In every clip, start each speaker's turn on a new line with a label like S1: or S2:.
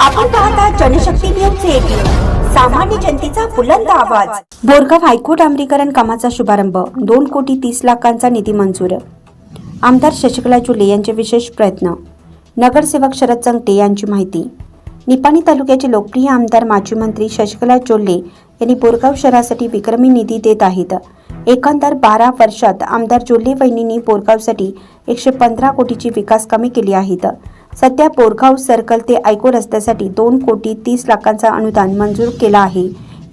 S1: आपण पाहता Janshakti news eighteen सामान्य जनतेचा बुलंद आवाज. बोरगाव हायकोर्ट डांबरीकरण कामाचा शुभारंभ. दोन कोटी तीस लाखांचा निधी मंजूर. आमदार शशिकला जुले यांचे विशेष प्रयत्न. नगरसेवक शरद चंगटे यांची माहिती. निपाणी तालुक्याचे लोकप्रिय आमदार माजी मंत्री शशिकला चोल्ले यांनी बोरगाव शहरासाठी विक्रमी निधी देत आहेत. एकंदर बारा वर्षात आमदार चोल्ले वहिनींनी बोरगावसाठी एकशे पंधरा कोटीची विकास कामे केली आहेत. सध्या बोरगाव सर्कल ते ऐको रस्त्यासाठी दोन कोटी तीस लाखांचा अनुदान मंजूर केला आहे.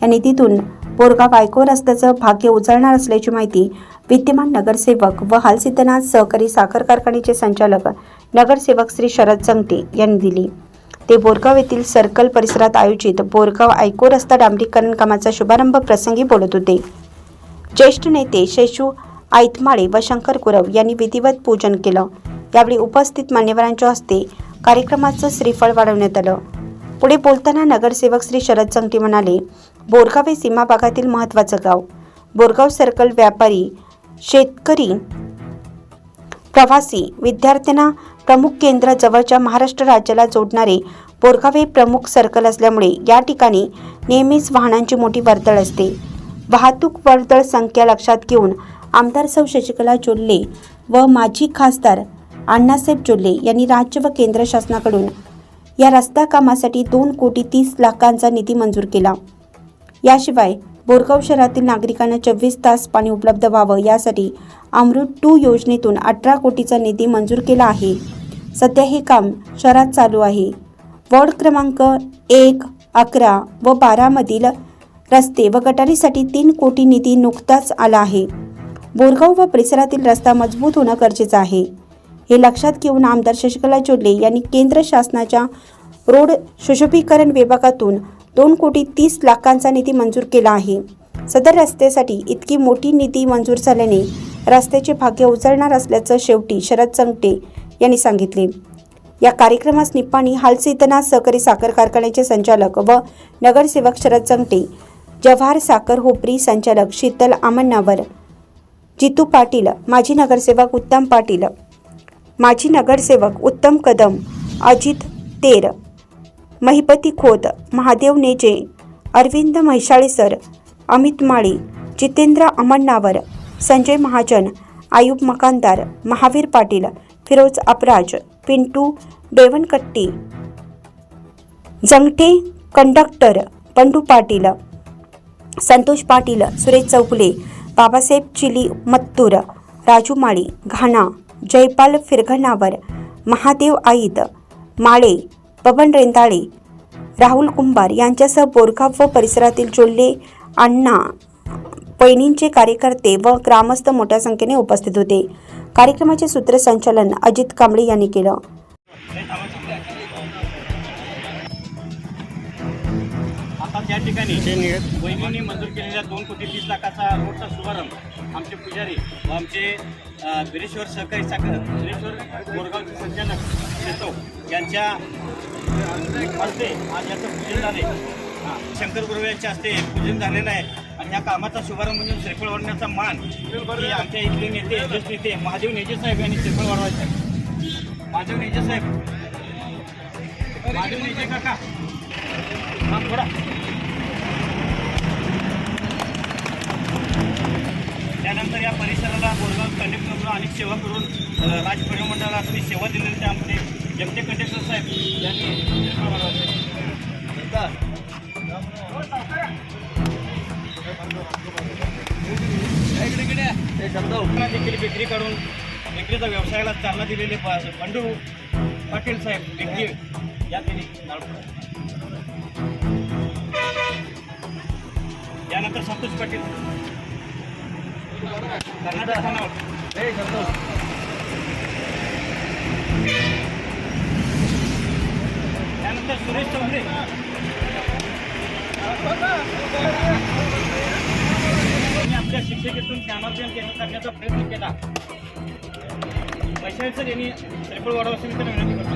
S1: या निधीतून बोरगाव ऐको रस्त्याचं भाग्य उचलणार असल्याची माहिती विद्यमान नगरसेवक व हालसिद्धनाथ सहकारी साखर कारखान्याचे संचालक नगरसेवक श्री शरद चंगटे यांनी दिली. ते बोरगाव येथील सर्कल परिसरात आयोजित बोरगाव ऐको रस्ता डांबरीकरण कामाचा शुभारंभ प्रसंगी बोलत होते. ज्येष्ठ नेते शेषू आयतमाळे व शंकर गुरव यांनी विधिवत पूजन केलं. यावेळी उपस्थित मान्यवरांच्या हस्ते कार्यक्रमाचं श्रीफळ वाढवण्यात आलं. पुढे बोलताना नगरसेवक श्री शरद चंगटी म्हणाले बोरगाव हे सीमा भागातील महत्त्वाचं गाव. बोरगाव सर्कल व्यापारी शेतकरी प्रवासी विद्यार्थ्यांना प्रमुख केंद्र जवळच्या महाराष्ट्र राज्याला जोडणारे बोरगाव हे प्रमुख सर्कल असल्यामुळे या ठिकाणी नेहमीच वाहनांची मोठी वर्दळ असते. वाहतूक वर्दळ संख्या लक्षात घेऊन आमदार सौ. शशिकला चोल्ले व माजी खासदार अण्णासाहेब चोल्ले यांनी राज्य व केंद्र शासनाकडून या रस्ता कामासाठी दोन कोटी तीस लाखांचा निधी मंजूर केला. याशिवाय बोरगाव शहरातील नागरिकांना चोवीस तास पाणी उपलब्ध व्हावं यासाठी अमृत टू योजनेतून अठरा कोटीचा निधी मंजूर केला आहे. सध्या हे काम शहरात चालू आहे. वॉर्ड क्रमांक एक अकरा व बारामधील रस्ते व गटारीसाठी तीन कोटी निधी नुकताच आला आहे. बोरगाव व परिसरातील रस्ता मजबूत होणं गरजेचं आहे. हे लक्षात घेऊन आमदार शशिकला चोडले यांनी केंद्र शासनाच्या रोड सुशोभीकरण विभागातून दोन कोटी तीस लाखांचा निधी मंजूर केला आहे. सदर रस्त्यासाठी इतकी मोठी निधी मंजूर झाल्याने रस्त्याचे भाग्य उचलणार असल्याचं शेवटी शरद चंगटे यांनी सांगितले. या कार्यक्रमास निप्पाणी हालसेतना सहकारी साखर कारखान्याचे संचालक व नगरसेवक शरद चंगटे जव्हार साखर होपरी संचालक शीतल आमण्णावर जितू पाटील माजी नगरसेवक उत्तम पाटील माजी नगरसेवक उत्तम कदम अजित तेर महिपती खोत महादेव नेजे अरविंद म्हैसाळेसर अमित माळी जितेंद्र अमण्णावर संजय महाजन आयुब मकानदार महावीर पाटील फिरोज अपराज पिंटू देवनकट्टी जंगटे कंडक्टर बंडू पाटील संतोष पाटील सुरेश चौगुले बाबासाहेब चिली मत्तूर राजू माळी घाणा जयपाल फिरघणावर महादेव आईद माळे पवन रेंदाळे राहुल कुंभार यांच्यासह बोरगाव व परिसरातील जोल्ले अण्णा पैनींचे कार्यकर्ते व ग्रामस्थ मोठ्या संख्येने उपस्थित होते. कार्यक्रमाचे सूत्रसंचालन अजित कांबळे यांनी केलं.
S2: त्या ठिकाणी वहिनींनी मंजूर केलेल्या दोन कोटी तीस लाखाचा रोडचा शुभारंभ आमचे पुजारी व आमचे बिरेश्वर सहकारी साखर बिरेश्वर बोरगावचे संचालक शेतो यांच्या हस्ते आज याचं पूजन झाले शंकर गुरु यांच्या हस्ते पूजन झालेलं आहे. आणि या कामाचा शुभारंभ म्हणून श्रीफळ वाढवण्याचा मान आमच्या इथले नेते ज्येष्ठ नेते महादेव नेजे साहेब यांनी श्रीफळ वाढवायचं महादेव नेजे साहेब. महादेव नेजे काका. हा थोडा त्यानंतर या परिसराला बोरगाव कंडक्टर म्हणून अनेक सेवा करून अ, राज परिमंडळाला तुम्ही सेवा दिलेली त्यामध्ये जमते कंडक्टर साहेब यांनी देखील विक्री करून विक्रीचा व्यवसायाला चालना दिलेले ब- बंडू पाटील साहेब विक्री या त्यांनी त्यानंतर संतोष पाटील. त्यानंतर सुरेश चौधरी त्यांनी आपल्या शिक्षिकेतून ज्ञानोदय केंद्र करण्याचा प्रयत्न केला वैशाली सर यांनी त्रिपुळ वाढवासी मित्र विनंती करतो